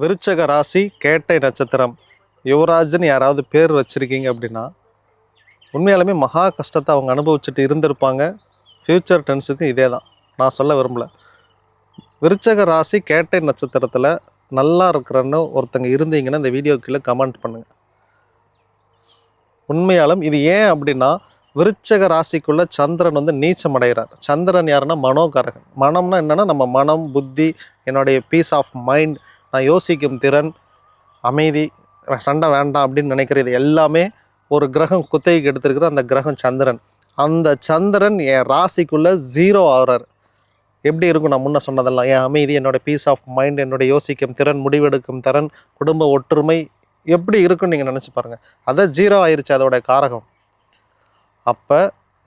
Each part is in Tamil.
விருச்சக ராசி கேட்டை நட்சத்திரம். யுவராஜ்னு யாராவது பேர் வச்சுருக்கீங்க அப்படின்னா உண்மையாலுமே மகா கஷ்டத்தை அவங்க அனுபவிச்சுட்டு இருந்திருப்பாங்க. ஃப்யூச்சர் டென்ஸுக்கு இதே தான் நான் சொல்ல விரும்பலை. விருச்சக ராசி கேட்டை நட்சத்திரத்தில் நல்லா இருக்கிறன்னு ஒருத்தங்க இருந்தீங்கன்னா இந்த வீடியோ கீழே கமெண்ட் பண்ணுங்கள் உண்மையாலும் இது ஏன் அப்படின்னா விருச்சக ராசிக்குள்ளே சந்திரன் வந்து நீச்சம் அடைகிறார். சந்திரன் யாருன்னா மனோகாரகன். மனம்னா என்னென்னா நம்ம மனம் புத்தி என்னுடைய பீஸ் ஆஃப் மைண்ட் நான் யோசிக்கும் திறன் அமைதி சண்டை வேண்டாம் அப்படின்னு நினைக்கிறது எல்லாமே ஒரு கிரகம் குத்தகைக்கு எடுத்திருக்கிற அந்த கிரகம் சந்திரன். அந்த சந்திரன் என் ராசிக்குள்ளே ஜீரோ ஆகிறார். எப்படி இருக்கும்? நான் முன்ன சொன்னதெல்லாம். என் அமைதி என்னோட பீஸ் ஆஃப் மைண்ட் என்னுடைய யோசிக்கும் திறன் முடிவெடுக்கும் திறன் குடும்ப ஒற்றுமை எப்படி இருக்குன்னு நீங்கள் நினச்சி பாருங்கள் அதை ஜீரோ ஆயிடுச்சு அதோட காரகம். அப்போ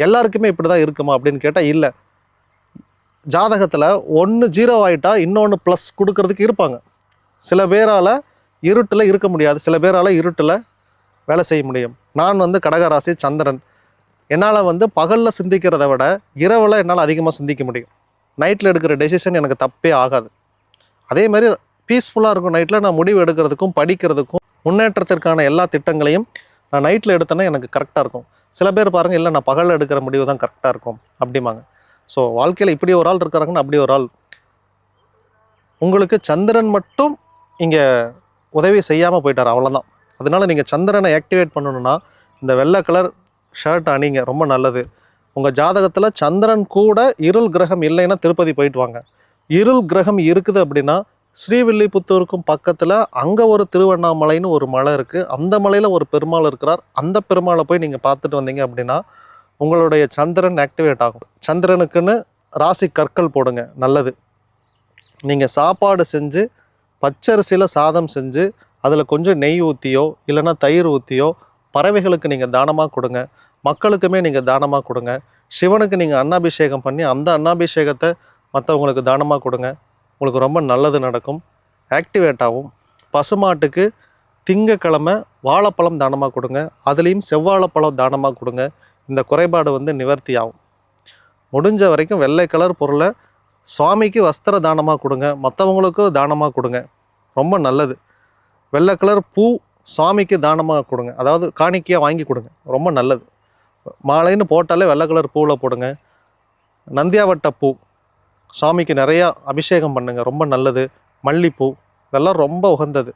எல்லாருக்குமே இப்படி தான் இருக்குமா அப்படின்னு கேட்டால் இல்லை. ஜாதகத்தில் ஒன்று ஜீரோ ஆகிட்டா இன்னொன்று ப்ளஸ் கொடுக்கறதுக்கு இருப்பாங்க. சில பேரால் இருட்டில் இருக்க முடியாது. சில பேரால் இருட்டில் வேலை செய்ய முடியும். நான் வந்து கடகராசி சந்திரன். என்னால் வந்து பகலில் சிந்திக்கிறத விட இரவில் என்னால் அதிகமாக சிந்திக்க முடியும். நைட்டில் எடுக்கிற டெசிஷன் எனக்கு தப்பே ஆகாது. அதே மாதிரி பீஸ்ஃபுல்லாக இருக்கும் நைட்டில் நான் முடிவு எடுக்கிறதுக்கும் படிக்கிறதுக்கும் முன்னேற்றத்திற்கான எல்லா திட்டங்களையும் நான் நைட்டில் எடுத்தேன்னா எனக்கு கரெக்டாக இருக்கும். சில பேர் பாருங்கள் இல்லை நான் பகலில் எடுக்கிற முடிவு தான் கரெக்டாக இருக்கும். அப்படிம்பாங்க. ஸோ வாழ்க்கையில் இப்படி ஒரு ஆள் இருக்கிறாங்கன்னா அப்படி ஒரு ஆள். உங்களுக்கு சந்திரன் மட்டும் இங்கே உதவி செய்யாமல் போயிட்டார் அவ்வளோதான் அதனால நீங்கள் சந்திரனை ஆக்டிவேட் பண்ணணுன்னா இந்த வெள்ளை கலர் ஷர்ட் அணிங்க ரொம்ப நல்லது. உங்கள் ஜாதகத்தில் சந்திரன் கூட இருள் கிரகம் இல்லைன்னா திருப்பதி போயிட்டு வாங்க. இருள் கிரகம் இருக்குது அப்படின்னா ஸ்ரீவில்லிபுத்தூருக்கும் பக்கத்தில் அங்கே ஒரு திருவண்ணாமலைன்னு ஒரு மலை இருக்குது அந்த மலையில் ஒரு பெருமாள் இருக்கிறார். அந்த பெருமாளை போய் நீங்கள் பார்த்துட்டு வந்தீங்க அப்படின்னா உங்களுடைய சந்திரன் ஆக்டிவேட் ஆகும். சந்திரனுக்குன்னு ராசி கற்கள் போடுங்க நல்லது. நீங்கள் சாப்பாடு செஞ்சு பச்சரிசியில் சாதம் செஞ்சு அதில் கொஞ்சம் நெய் ஊற்றியோ இல்லைன்னா தயிர் ஊற்றியோ பறவைகளுக்கு நீங்கள் தானமாக கொடுங்க. மக்களுக்குமே நீங்கள் தானமாக கொடுங்க. சிவனுக்கு நீங்கள் அன்னாபிஷேகம் பண்ணி அந்த அன்னாபிஷேகத்தை மற்றவங்களுக்கு தானமாக கொடுங்க. உங்களுக்கு ரொம்ப நல்லது நடக்கும். ஆக்டிவேட் ஆகும் பசுமாட்டுக்கு திங்கக்கிழமை வாழைப்பழம் தானமாக கொடுங்க. அதுலேயும் செவ்வாழைப்பழம் தானமாக கொடுங்க. இந்த குறைபாடு வந்து நிவர்த்தி ஆகும். முடிஞ்ச வரைக்கும் வெள்ளை கலர் பொருளை சுவாமிக்கு வஸ்திர தானமாக கொடுங்க மற்றவங்களுக்கும் தானமாக கொடுங்க. ரொம்ப நல்லது. வெள்ளை கலர் பூ சுவாமிக்கு தானமாக கொடுங்க. அதாவது காணிக்கையாக வாங்கி கொடுங்க. ரொம்ப நல்லது. மாலைன்னு போட்டாலே வெள்ளை கலர் பூவில் போடுங்க. நந்தியாவட்ட பூ சாமிக்கு நிறையா அபிஷேகம் பண்ணுங்கள் ரொம்ப நல்லது. மல்லிப்பூ இதெல்லாம் ரொம்ப உகந்தது.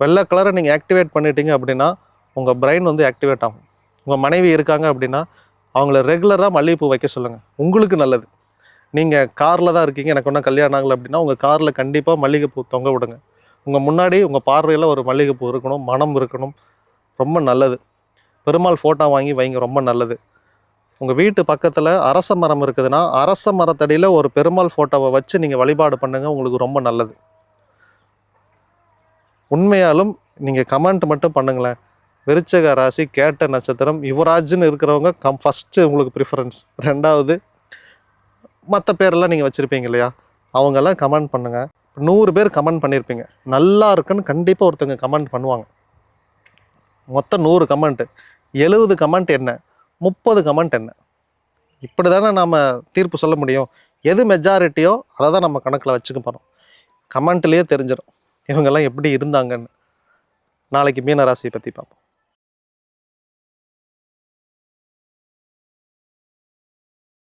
வெள்ளை கலரை நீங்கள் ஆக்டிவேட் பண்ணிட்டீங்க அப்படின்னா உங்கள் பிரெயின் வந்து ஆக்டிவேட் ஆகும். உங்கள் மனைவி இருக்காங்க அப்படின்னா அவங்கள ரெகுலராக மல்லிகைப்பூ வைக்க சொல்லுங்கள் உங்களுக்கு நல்லது. நீங்கள் காரில் தான் இருக்கீங்க எனக்கு ஒன்றும் கல்யாணம் ஆகலை அப்படின்னா உங்கள் காரில் கண்டிப்பாக மல்லிகைப்பூ தொங்க விடுங்க. உங்கள் முன்னாடி உங்கள் பார்வையில் ஒரு மல்லிகைப்பூ இருக்கணும் மனம் இருக்கணும். ரொம்ப நல்லது. பெருமாள் ஃபோட்டோ வாங்கி வைங்க ரொம்ப நல்லது. உங்கள் வீட்டு பக்கத்தில் அரச மரம் இருக்குதுன்னா அரச மரத்தடியில் ஒரு பெருமாள் ஃபோட்டோவை வச்சு நீங்கள் வழிபாடு பண்ணுங்கள் உங்களுக்கு ரொம்ப நல்லது. உண்மையாலும் நீங்கள் கமெண்ட் மட்டும் பண்ணுங்களேன். விருச்சக ராசி கேட்ட நட்சத்திரம் யுவராஜ்னு இருக்கிறவங்க கம் ஃபஸ்ட்டு உங்களுக்கு ப்ரிஃபரன்ஸ் ரெண்டாவது மற்ற பேரெல்லாம் நீங்கள் வச்சுருப்பீங்க இல்லையா? அவங்கெல்லாம் கமெண்ட் பண்ணுங்கள் நூறு பேர் கமெண்ட் பண்ணியிருப்பீங்க நல்லா இருக்குன்னு கண்டிப்பாக ஒருத்தங்க கமெண்ட் பண்ணுவாங்க. மொத்தம் நூறு கமெண்ட்டு எழுபது கமெண்ட் என்ன? முப்பது கமெண்ட் என்ன? இப்படி தானே நாம் தீர்ப்பு சொல்ல முடியும். எது மெஜாரிட்டியோ அதை தான் நம்ம கணக்கில் வச்சுக்க போகிறோம் கமெண்ட்லேயே தெரிஞ்சிடும் இவங்கெல்லாம் எப்படி இருந்தாங்கன்னு. நாளைக்கு மீனராசியை பற்றி பார்ப்போம்.